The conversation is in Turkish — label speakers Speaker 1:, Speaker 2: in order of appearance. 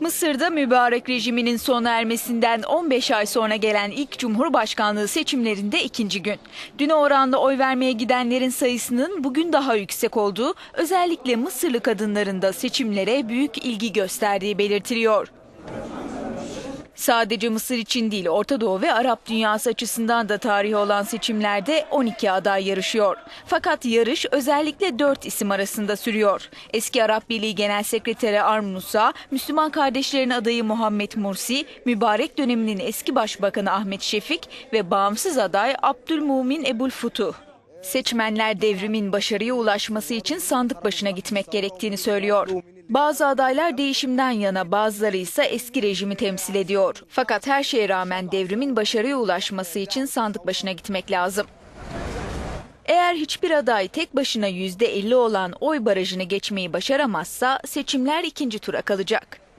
Speaker 1: Mısır'da mübarek rejiminin sona ermesinden 15 ay sonra gelen ilk cumhurbaşkanlığı seçimlerinde ikinci gün. Düne oranla oy vermeye gidenlerin sayısının bugün daha yüksek olduğu, özellikle Mısırlı kadınların da seçimlere büyük ilgi gösterdiği belirtiliyor. Sadece Mısır için değil, Orta Doğu ve Arap dünyası açısından da tarihi olan seçimlerde 12 aday yarışıyor. Fakat yarış özellikle 4 isim arasında sürüyor. Eski Arap Birliği Genel Sekreteri Arm Musa, Müslüman kardeşlerin adayı Muhammed Mursi, mübarek döneminin eski başbakanı Ahmet Şefik ve bağımsız aday Abdülmumin Ebul Futuh. Seçmenler devrimin başarıya ulaşması için sandık başına gitmek gerektiğini söylüyor. Bazı adaylar değişimden yana, bazıları ise eski rejimi temsil ediyor. Fakat her şeye rağmen devrimin başarıya ulaşması için sandık başına gitmek lazım. Eğer hiçbir aday tek başına %50 olan oy barajını geçmeyi başaramazsa seçimler ikinci tura kalacak.